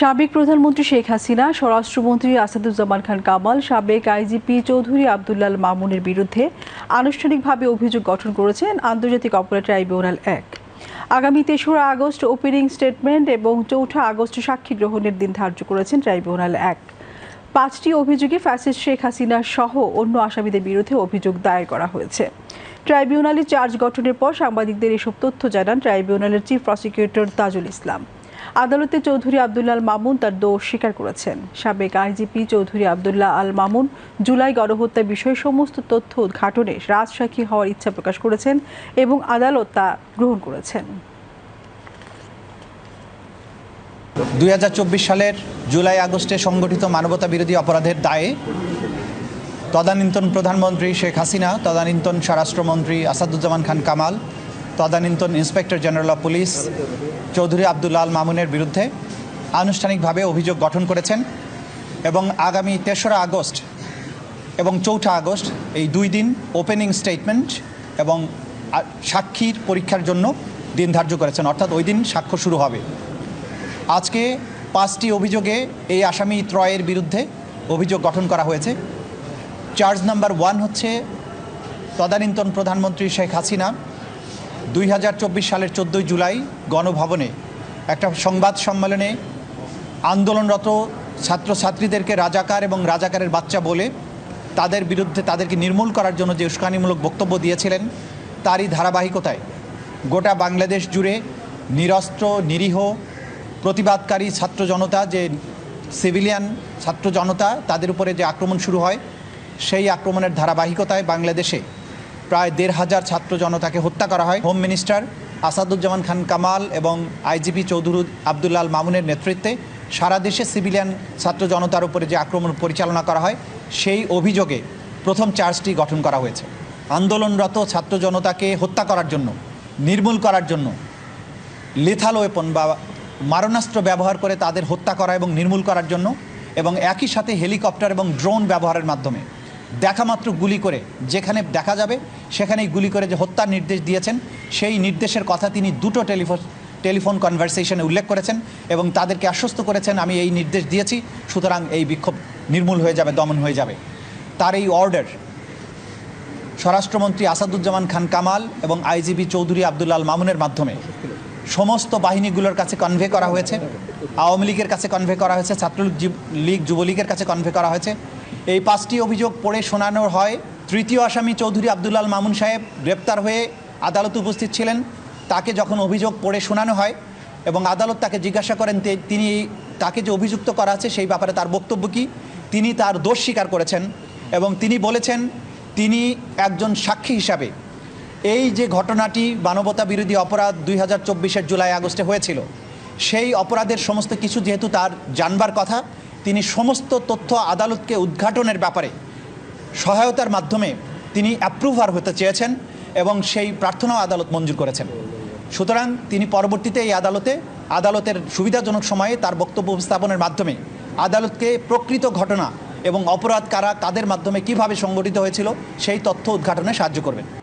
সাবেক প্রধানমন্ত্রী শেখ হাসিনা, স্বরাষ্ট্রমন্ত্রী আসাদুজ্জামান খান কামাল, সাবেক আইজিপি চৌধুরী আবদুল্লাল মামুনের বিরুদ্ধে আনুষ্ঠানিকভাবে অভিযোগ গঠন করেছেন আন্তর্জাতিক অপরাধ ট্রাইব্যুনাল এক। আগামী তেসরা আগস্ট ওপেনিং স্টেটমেন্ট এবং চৌঠা আগস্ট সাক্ষী গ্রহণের দিন ধার্য করেছেন ট্রাইব্যুনাল এক। পাঁচটি অভিযোগে ফ্যাসিস্ট শেখ হাসিনা সহ অন্য আসামিদের বিরুদ্ধে অভিযোগ দায়ের করা হয়েছে। ট্রাইব্যুনালে চার্জ গঠনের পর সাংবাদিকদের এসব তথ্য জানান ট্রাইব্যুনালের চিফ প্রসিকিউটর তাজুল ইসলাম। আদালতে চৌধুরী আবদুল্লাহ আল মামুন তার দোষ স্বীকার করেছেন। সাবেক আইজিপি চৌধুরী আবদুল্লাহ আল মামুন জুলাই গণহত্যা বিষয়ে সমস্ত তথ্য উদ্ঘাটনে রাজসাক্ষী হওয়ার ইচ্ছা প্রকাশ করেছেন এবং আদালত তা গ্রহণ করেছেন। দুই হাজার চব্বিশ সালের জুলাই আগস্টে সংগঠিত মানবতা বিরোধী অপরাধের দায়ে তদানীন্তন প্রধানমন্ত্রী শেখ হাসিনা, তদানীন্তন স্বরাষ্ট্রমন্ত্রী আসাদুজ্জামান খান কামাল তদানীন্তন inspector general of police Chowdhury Abdullah Al মামুনের বিরুদ্ধে আনুষ্ঠানিকভাবে অভিযোগ গঠন করেছেন এবং আগামী তেসরা আগস্ট এবং চৌঠা আগস্ট এই দুই দিন ওপেনিং স্টেটমেন্ট এবং সাক্ষীর পরীক্ষার জন্য দিন ধার্য করেছেন। অর্থাৎ ওই দিন সাক্ষ্য শুরু হবে। আজকে পাঁচটি অভিযোগে এই আসামি ত্রয়ের বিরুদ্ধে অভিযোগ গঠন করা হয়েছে। চার্জ নাম্বার ওয়ান হচ্ছে তদানীন্তন প্রধানমন্ত্রী শেখ হাসিনা। দুই হাজার চব্বিশ সালের চোদ্দোই জুলাই গণভবনে একটা সংবাদ সম্মেলনে আন্দোলনরত ছাত্রছাত্রীদেরকে রাজাকার এবং রাজাকারের বাচ্চা বলে তাদের বিরুদ্ধে তাদেরকে নির্মূল করার জন্য যে উস্কানিমূলক বক্তব্য দিয়েছিলেন, তারই ধারাবাহিকতায় গোটা বাংলাদেশ জুড়ে নিরস্ত্র, নিরীহ, প্রতিবাদকারী ছাত্র জনতা, যে সিভিলিয়ান ছাত্র জনতা, তাদের উপরে যে আক্রমণ শুরু হয়, সেই আক্রমণের ধারাবাহিকতায় বাংলাদেশে প্রায় দেড় হাজার ছাত্র জনতাকে হত্যা করা হয়। হোম মিনিস্টার আসাদুজ্জামান খান কামাল এবং আইজিপি চৌধুরী আবদুল্লাল মামুনের নেতৃত্বে সারা দেশে সিভিলিয়ান ছাত্র জনতার উপরে যে আক্রমণ পরিচালনা করা হয়, সেই অভিযোগে প্রথম চার্জটি গঠন করা হয়েছে। আন্দোলনরত ছাত্র জনতাকে হত্যা করার জন্য, নির্মূল করার জন্য লিথাল ওয়েপন বা মারণাস্ত্র ব্যবহার করে তাদের হত্যা করা এবং নির্মূল করার জন্য এবং একই সাথে হেলিকপ্টার এবং ড্রোন ব্যবহারের মাধ্যমে দেখামাত্র গুলি করে যেখানে দেখা যাবে, সেখানেই গুলি করে যে হত্যার নির্দেশ দিয়েছেন, সেই নির্দেশের কথা তিনি দুটো টেলিফোন টেলিফোন কনভারসেশনে উল্লেখ করেছেন এবং তাদেরকে আশ্বস্ত করেছেন, আমি এই নির্দেশ দিয়েছি, সুতরাং এই বিক্ষোভ নির্মূল হয়ে যাবে, দমন হয়ে যাবে। তার এই অর্ডার স্বরাষ্ট্রমন্ত্রী আসাদুজ্জামান খান কামাল এবং আইজিবি চৌধুরী আবদুল্লাল মামুনের মাধ্যমে সমস্ত বাহিনীগুলোর কাছে কনভে করা হয়েছে, আওয়ামী লীগের কাছে কনভে করা হয়েছে, ছাত্রলীগ লীগ, যুবলীগের কাছে কনভে করা হয়েছে। এই পাঁচটি অভিযোগ পড়ে শোনানো হয়। তৃতীয় আসামি চৌধুরী আবদুল্লাল মামুন সাহেব গ্রেপ্তার হয়ে আদালতে উপস্থিত ছিলেন। তাকে যখন অভিযোগ পড়ে শোনানো হয় এবং আদালত তাকে জিজ্ঞাসা করেন তিনি তাকে যে অভিযুক্ত করা আছে সেই ব্যাপারে তার বক্তব্য কী? তিনি তার দোষ স্বীকার করেছেন এবং তিনি বলেছেন, তিনি একজন সাক্ষী হিসাবে। এই যে ঘটনাটি মানবতা বিরোধী অপরাধ দুই হাজার জুলাই আগস্টে হয়েছিল, সেই অপরাধের সমস্ত কিছু যেহেতু তার জানবার কথা তিনি সমস্ত তথ্য আদালতকে উদ্ঘাটনের ব্যাপারে সহায়তার মাধ্যমে তিনি অ্যাপ্রুভার হতে চেয়েছেন এবং সেই প্রার্থনাও আদালত মঞ্জুর করেছেন। সুতরাং তিনি পরবর্তীতে এই আদালতে, আদালতের সুবিধাজনক সময়ে তার বক্তব্য উপস্থাপনের মাধ্যমে আদালতকে প্রকৃত ঘটনা এবং অপরাধ কারা, কাদের মাধ্যমে কীভাবে সংগঠিত হয়েছিল, সেই তথ্য উদ্ঘাটনে সাহায্য করবেন।